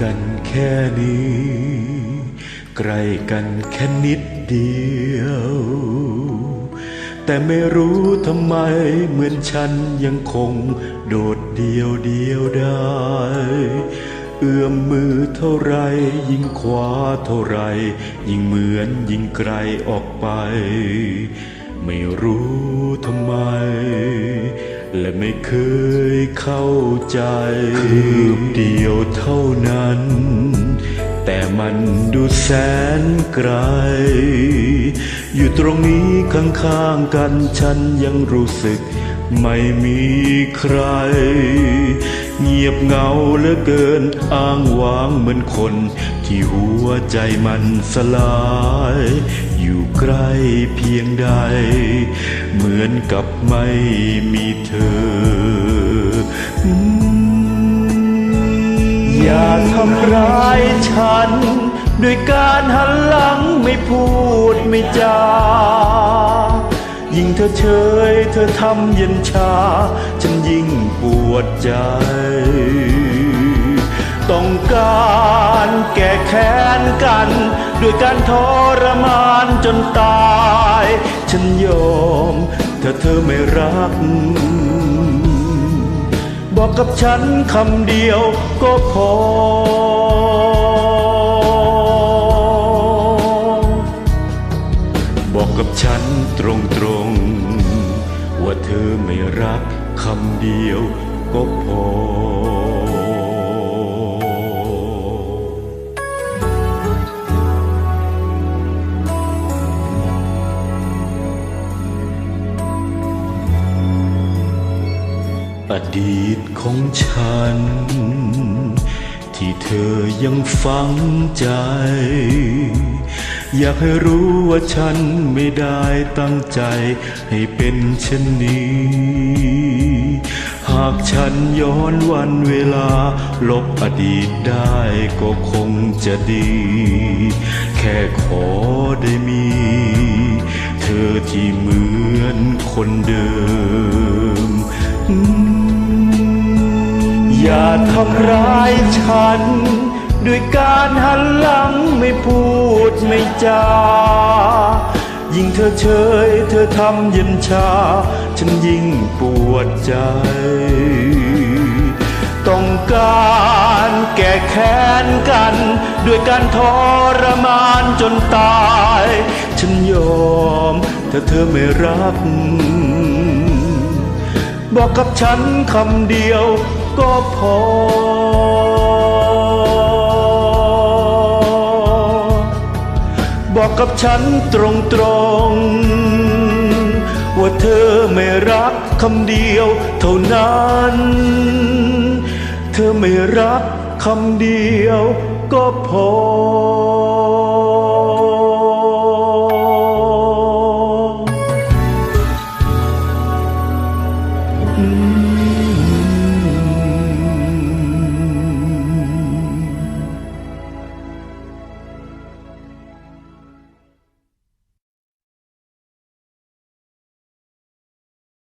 กันแค่นี้ ใกล้กันแค่นิดเดียว แต่ไม่รู้ทำไมเหมือนฉันยังคงโดดเดียวเดียวได้ เอื้อมมือเท่าไรยิ่งคว้าเท่าไรยิ่งเหมือนยิ่งไกลออกไป ไม่รู้ทำไม และไม่เคยเข้าใจคืบเดียวเท่านั้น แต่มันดูแสนไกล อยู่ตรงนี้ข้างๆกันฉันยังรู้สึก ไม่มีใคร เงียบเงาเหลือเกินอ้างว้างเหมือนคน ที่หัวใจมันสลาย อยู่ใกล้เพียงใด เหมือนกับไม่มีเธอ อย่าทำร้ายฉัน ด้วยการหันหลังไม่พูดไม่จา ยิ่งเธอเฉยเธอทำเย็นชา ฉันยิ่งปวดใจ ต้องการแก้แค้นกัน ด้วยการทรมานจนตาย ฉันยอมถ้าเธอไม่รัก บอกกับฉันคำเดียวก็พอ บอกกับฉันตรงๆ ว่าเธอไม่รักคำเดียวก็พออดีตของฉัน ที่เธอยังฝังใจ อยากให้รู้ว่าฉันไม่ได้ตั้งใจให้เป็นเช่นนี้ หากฉันย้อนวันเวลา ลบอดีตได้ก็คงจะดี แค่ขอได้มี เธอที่เหมือนคนเดิม อย่าทำร้ายฉัน ด้วยการหันหลังไม่พูดไม่จา ยิ่งเธอเฉยเธอทำเย็นชา ฉันยิ่งปวดใจ ต้องการแก้แค้นกัน ด้วยการทรมานจนตาย ฉันยอมถ้าเธอไม่รักบอกกับฉันคำเดียว ก็พอ บอกกับฉันตรงๆ ว่าเธอไม่รักคำเดียวเท่านั้น เธอไม่รักคำเดียวก็พอ